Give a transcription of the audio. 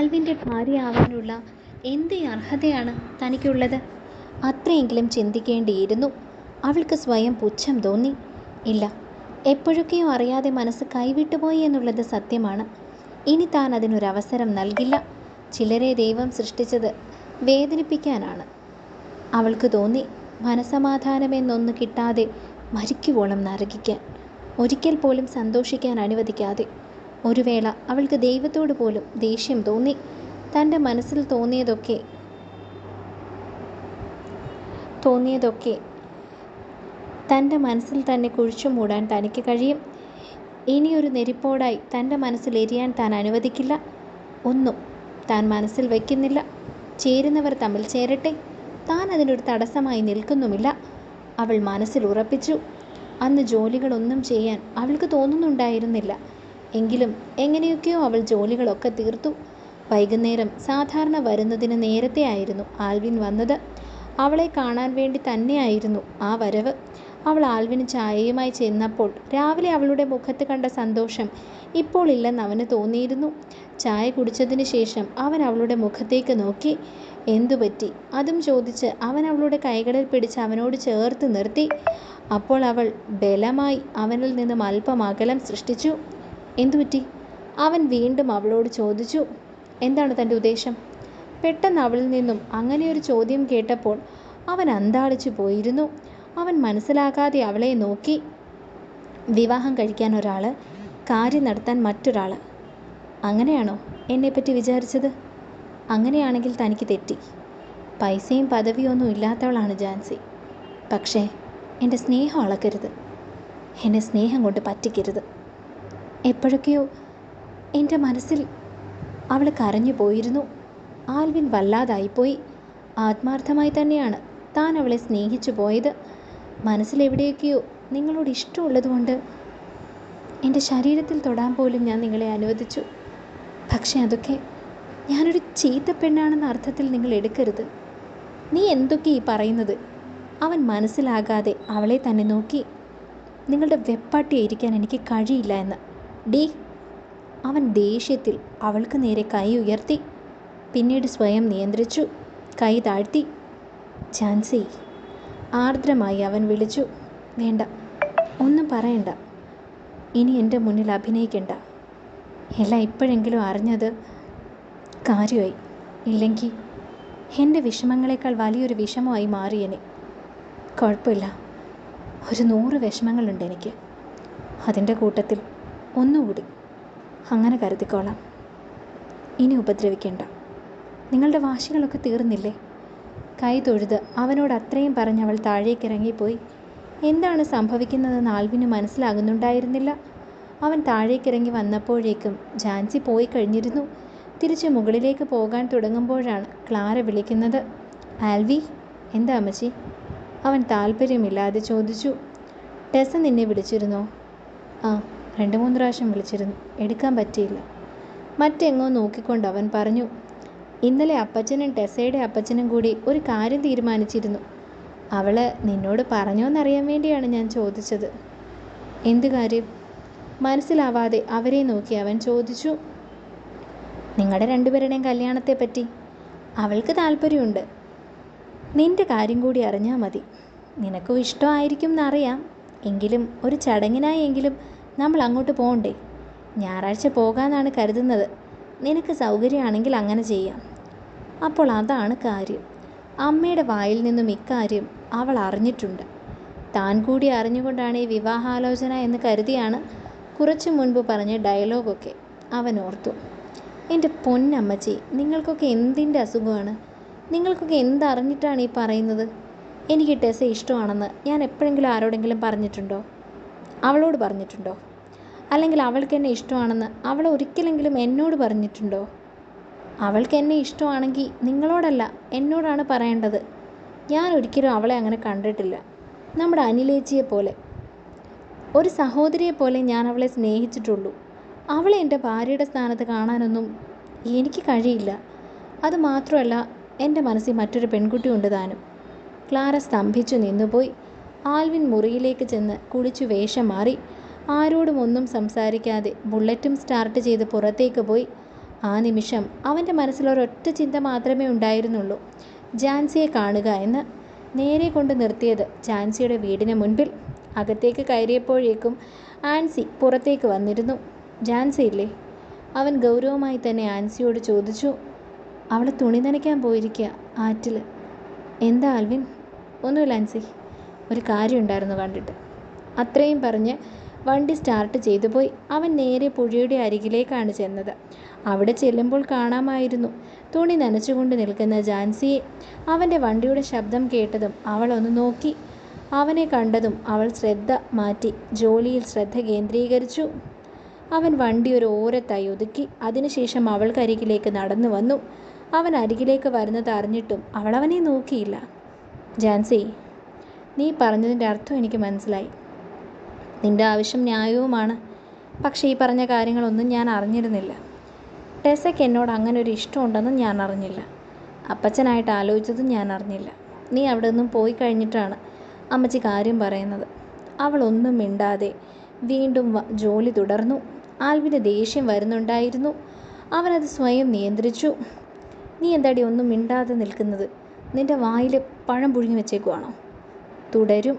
ആൽവിന്റെ ഭാര്യയാവാനുള്ള എന്ത് അർഹതയാണ് തനിക്കുള്ളത്? അത്രയെങ്കിലും ചിന്തിക്കേണ്ടിയിരുന്നു. അവൾക്ക് സ്വയം പുച്ഛം തോന്നി. ഇല്ല എപ്പോഴൊക്കെയോ അറിയാതെ മനസ്സ് കൈവിട്ടുപോയി എന്നുള്ളത് സത്യമാണ്. ഇനി താൻ അതിനൊരവസരം നൽകില്ല. ചിലരെ ദൈവം സൃഷ്ടിച്ചത് വേദനിപ്പിക്കാനാണ്. അവൾക്ക് തോന്നി മനസമാധാനമെന്നൊന്ന് കിട്ടാതെ മരിക്കുവോളം നരകിക്കാൻ. ഒരിക്കൽ പോലും സന്തോഷിക്കാൻ അനുവദിക്കാതെ. ഒരു വേള അവൾക്ക് ദൈവത്തോട് പോലും ദേഷ്യം തോന്നി. തന്റെ മനസ്സിൽ തോന്നിയതൊക്കെ തോന്നിയതൊക്കെ തന്റെ മനസ്സിൽ തന്നെ കുഴിച്ചു മൂടാൻ തനിക്ക് കഴിയും. ഇനിയൊരു നെരിപ്പോടായി തന്റെ മനസ്സിൽ എരിയാൻ താൻ അനുവദിക്കില്ല. ഒന്നും താൻ മനസ്സിൽ വയ്ക്കുന്നില്ല. ചേരുന്നവർ തമ്മിൽ ചേരട്ടെ. താൻ അതിനൊരു തടസ്സമായി നിൽക്കുന്നുമില്ല. അവൾ മനസ്സിൽ ഉറപ്പിച്ചു. അന്ന് ജോലികളൊന്നും ചെയ്യാൻ അവൾക്ക് തോന്നുന്നുണ്ടായിരുന്നില്ല. എങ്കിലും എങ്ങനെയൊക്കെയോ അവൾ ജോലികളൊക്കെ തീർത്തു. വൈകുന്നേരം സാധാരണ വരുന്നതിന് നേരത്തെ ആയിരുന്നു ആൽവിൻ വന്നത്. അവളെ കാണാൻ വേണ്ടി തന്നെയായിരുന്നു ആ വരവ്. അവൾ ആൽവിന് ചായയുമായി ചെന്നപ്പോൾ രാവിലെ അവളുടെ മുഖത്ത് കണ്ട സന്തോഷം ഇപ്പോൾ ഇല്ലെന്ന് അവന് തോന്നിയിരുന്നു. ചായ കുടിച്ചതിന് ശേഷം അവൻ അവളുടെ മുഖത്തേക്ക് നോക്കി. എന്തു പറ്റി? അതും ചോദിച്ച് അവൻ അവളുടെ കൈകളിൽ പിടിച്ച് അവനോട് ചേർത്ത് നിർത്തി. അപ്പോൾ അവൾ ബലമായി അവനിൽ നിന്നും അല്പം അകലം സൃഷ്ടിച്ചു. എന്തുപറ്റി? അവൻ വീണ്ടും അവളോട് ചോദിച്ചു എന്താണ് തന്റെ ഉദ്ദേശം? പെട്ടെന്ന് അവളിൽ നിന്നും അങ്ങനെയൊരു ചോദ്യം കേട്ടപ്പോൾ അവൻ അന്താളിച്ചു പോയിരുന്നു. അവൻ മനസ്സിലാക്കാതെ അവളെ നോക്കി. വിവാഹം കഴിക്കാൻ ഒരാൾ കാര്യം നടത്താൻ മറ്റൊരാൾ അങ്ങനെയാണോ എന്നെപ്പറ്റി വിചാരിച്ചത്? അങ്ങനെയാണെങ്കിൽ തനിക്ക് തെറ്റി. പൈസയും പദവിയും ഒന്നും ഇല്ലാത്തവളാണ് ജാൻസി. പക്ഷേ എന്റെ സ്നേഹം അളക്കരുത്. എന്നെ സ്നേഹം കൊണ്ട് പറ്റിക്കരുത്. എപ്പോഴൊക്കെയോ എന്റെ മനസ്സിൽ അവൾ കരഞ്ഞു പോയിരുന്നു. ആൽവിൻ വല്ലാതായിപ്പോയി. ആത്മാർത്ഥമായി തന്നെയാണ് താൻ അവളെ സ്നേഹിച്ചു പോയത്. മനസ്സിലെവിടെയൊക്കെയോ നിങ്ങളോട് ഇഷ്ടമുള്ളതുകൊണ്ട് എന്റെ ശരീരത്തിൽ തൊടാൻ പോലും ഞാൻ നിങ്ങളെ അനുവദിച്ചു. പക്ഷേ അതൊക്കെ ഞാനൊരു ചീത്ത പെണ്ണാണെന്ന അർത്ഥത്തിൽ നിങ്ങൾ എടുക്കരുത്. നീ എന്തൊക്കെ ഈ പറയുന്നത്? അവൻ മനസ്സിലാകാതെ അവളെ തന്നെ നോക്കി. നിങ്ങളുടെ വെപ്പാട്ടിയായിരിക്കാൻ എനിക്ക് കഴിയില്ല എന്ന്. ഡീ അവൻ ദേഷ്യത്തിൽ അവൾക്ക് നേരെ കൈ ഉയർത്തി പിന്നീട് സ്വയം നിയന്ത്രിച്ചു കൈ താഴ്ത്തി. ചാൻസി ആർദ്രമായി അവൻ വിളിച്ചു വേണ്ട ഒന്നും പറയണ്ട ഇനി എന്റെ മുന്നിൽ അഭിനയിക്കണ്ട. എല്ലാം ഇപ്പോഴെങ്കിലും അറിഞ്ഞത് കാര്യമായി ഇല്ലെങ്കിൽ എന്റെ വിഷമങ്ങളെക്കാൾ വലിയൊരു വിഷമമായി മാറിയനെ കുഴപ്പമില്ല ഒരു നൂറ് വിഷമങ്ങളുണ്ട് എനിക്ക്. അതിന്റെ കൂട്ടത്തിൽ ഒന്നുകൂടി. അങ്ങനെ കരുതിക്കോളാം. ഇനി ഉപദ്രവിക്കേണ്ട. നിങ്ങളുടെ വാശികളൊക്കെ തീർന്നില്ലേ? കൈ തൊഴുത് അവനോട് അത്രയും പറഞ്ഞ് അവൾ താഴേക്ക് ഇറങ്ങിപ്പോയി. എന്താണ് സംഭവിക്കുന്നതെന്ന് ആൽവിന് മനസ്സിലാകുന്നുണ്ടായിരുന്നില്ല. അവൻ താഴേക്കിറങ്ങി വന്നപ്പോഴേക്കും ജാൻസി പോയി കഴിഞ്ഞിരുന്നു. തിരിച്ച് മുകളിലേക്ക് പോകാൻ തുടങ്ങുമ്പോഴാണ് ക്ലാര വിളിക്കുന്നത്. ആൽവി എന്താ അമ്മച്ചി? അവൻ താല്പര്യമില്ലാതെ ചോദിച്ചു. ടെസ നിന്നെ വിളിച്ചിരുന്നോ? രണ്ട് മൂന്ന് പ്രാവശ്യം വിളിച്ചിരുന്നു. എടുക്കാൻ പറ്റിയില്ല. മറ്റെങ്ങോ നോക്കിക്കൊണ്ട് അവൻ പറഞ്ഞു ഇന്നലെ അപ്പച്ചനും ടെസയുടെ അപ്പച്ചനും കൂടി ഒരു കാര്യം തീരുമാനിച്ചിരുന്നു. അവൾ നിന്നോട് പറഞ്ഞോന്നറിയാൻ വേണ്ടിയാണ് ഞാൻ ചോദിച്ചത്. എന്ത് കാര്യം? മനസ്സിലാവാതെ അവരെ നോക്കി അവൻ ചോദിച്ചു നിങ്ങളുടെ രണ്ടുപേരുടെയും കല്യാണത്തെ പറ്റി അവൾക്ക് താല്പര്യമുണ്ട്. നിന്റെ കാര്യം കൂടി അറിഞ്ഞാൽ മതി. നിനക്കും ഇഷ്ടമായിരിക്കും എന്നറിയാം. എങ്കിലും ഒരു ചടങ്ങിനായി എങ്കിലും നമ്മൾ അങ്ങോട്ട് പോകണ്ടേ ഞായറാഴ്ച പോകാനാണ് കരുതുന്നത്. നിനക്ക് സൗകര്യമാണെങ്കിൽ അങ്ങനെ ചെയ്യാം. അപ്പോൾ അതാണ് കാര്യം. അമ്മയുടെ വായിൽ നിന്നും ഇക്കാര്യം അവൾ അറിഞ്ഞിട്ടുണ്ട്. താൻ കൂടി അറിഞ്ഞുകൊണ്ടാണ് ഈ വിവാഹാലോചന എന്ന് കരുതിയാണ് കുറച്ചു മുൻപ് പറഞ്ഞ ഡയലോഗൊക്കെ അവൻ ഓർത്തു. എന്റെ പൊന്നമ്മച്ചി നിങ്ങൾക്കൊക്കെ എന്തിന്റെ അസുഖമാണ്? നിങ്ങൾക്കൊക്കെ എന്തറിഞ്ഞിട്ടാണ് ഈ പറയുന്നത്? എനിക്ക് ടെസ ഇഷ്ടമാണെന്ന് ഞാൻ എപ്പോഴെങ്കിലും ആരോടെങ്കിലും പറഞ്ഞിട്ടുണ്ടോ? അവളോട് പറഞ്ഞിട്ടുണ്ടോ? അല്ലെങ്കിൽ അവൾക്ക് എന്നെ ഇഷ്ടമാണെന്ന് അവൾ ഒരിക്കലെങ്കിലും എന്നോട് പറഞ്ഞിട്ടുണ്ടോ? അവൾക്ക് എന്നെ ഇഷ്ടമാണെങ്കിൽ നിങ്ങളോടല്ല എന്നോടാണ് പറയേണ്ടത്. ഞാൻ ഒരിക്കലും അവളെ അങ്ങനെ കണ്ടിട്ടില്ല. നമ്മുടെ അനിലേച്ചിയെ പോലെ. ഒരു സഹോദരിയെ പോലെ ഞാൻ അവളെ സ്നേഹിച്ചിട്ടുള്ളൂ. അവളെ എന്റെ ഭാര്യയുടെ സ്ഥാനത്ത് കാണാനൊന്നും എനിക്ക് കഴിയില്ല. അത് മാത്രമല്ല എന്റെ മനസ്സിൽ മറ്റൊരു പെൺകുട്ടി ഉണ്ട് താനും. ക്ലാര സ്തംഭിച്ചു നിന്നുപോയി. ആൽവിൻ മുറിയിലേക്ക് ചെന്ന് കുളിച്ചു വേഷം മാറി. ആരോടും ഒന്നും സംസാരിക്കാതെ ബുള്ളറ്റും സ്റ്റാർട്ട് ചെയ്ത് പുറത്തേക്ക് പോയി. ആ നിമിഷം അവന്റെ മനസ്സിലൊരൊറ്റ ചിന്ത മാത്രമേ ഉണ്ടായിരുന്നുള്ളൂ. ജാൻസിയെ കാണുക എന്ന്. നേരെ കൊണ്ട് നിർത്തിയത് ജാൻസിയുടെ വീടിന് മുൻപിൽ. അകത്തേക്ക് കയറിയപ്പോഴേക്കും ആൻസി പുറത്തേക്ക് വന്നിരുന്നു. ജാൻസി ഇല്ലേ? അവൻ ഗൗരവമായി തന്നെ ആൻസിയോട് ചോദിച്ചു. അവൾ തുണി നനയ്ക്കാൻ പോയിരിക്കുക ആറ്റിൽ എന്താ ആൽവിൻ? ഒന്നുമില്ല ആൻസി. ഒരു കാര്യമുണ്ടായിരുന്നു കണ്ടിട്ട് അത്രയും പറഞ്ഞ് വണ്ടി സ്റ്റാർട്ട് ചെയ്തു പോയി. അവൻ നേരെ പുഴയുടെ അരികിലേക്കാണ് ചെന്നത്. അവിടെ ചെല്ലുമ്പോൾ കാണാമായിരുന്നു. തുണി നനച്ചുകൊണ്ട് നിൽക്കുന്ന ജാൻസിയെ അവന്റെ വണ്ടിയുടെ ശബ്ദം കേട്ടതും അവൾ ഒന്ന് നോക്കി. അവനെ കണ്ടതും അവൾ ശ്രദ്ധ മാറ്റി ജോലിയിൽ ശ്രദ്ധ കേന്ദ്രീകരിച്ചു. അവൻ വണ്ടി ഒരു ഓരത്തായി ഒതുക്കി. അതിനുശേഷം അവൾക്കരികിലേക്ക് നടന്നു വന്നു. അവൻ അരികിലേക്ക് വരുന്നത് അറിഞ്ഞിട്ടും അവൾ അവനെ നോക്കിയില്ല. ജാൻസി നീ പറഞ്ഞതിന്റെ അർത്ഥം എനിക്ക് മനസ്സിലായി. നിന്റെ ആവശ്യം ന്യായവുമാണ്. പക്ഷേ ഈ പറഞ്ഞ കാര്യങ്ങളൊന്നും ഞാൻ അറിഞ്ഞിരുന്നില്ല. ടെസയ്ക്ക് എന്നോട് അങ്ങനെ ഒരു ഇഷ്ടമുണ്ടെന്നും ഞാൻ അറിഞ്ഞില്ല. അപ്പച്ചനായിട്ട് ആലോചിച്ചതും ഞാൻ അറിഞ്ഞില്ല. നീ അവിടെ നിന്നും പോയി കഴിഞ്ഞിട്ടാണ് അമ്മച്ചി കാര്യം പറയുന്നത്. അവൾ ഒന്നും മിണ്ടാതെ വീണ്ടും ജോലി തുടർന്നു. ആൽവിന് ദേഷ്യം വരുന്നുണ്ടായിരുന്നു. അവനത് സ്വയം നിയന്ത്രിച്ചു. നീ എന്താടി ഒന്നും മിണ്ടാതെ നിൽക്കുന്നത്? നിന്റെ വായിൽ പഴം പുഴുങ്ങി വെച്ചേക്കുവാണോ? തുടരും.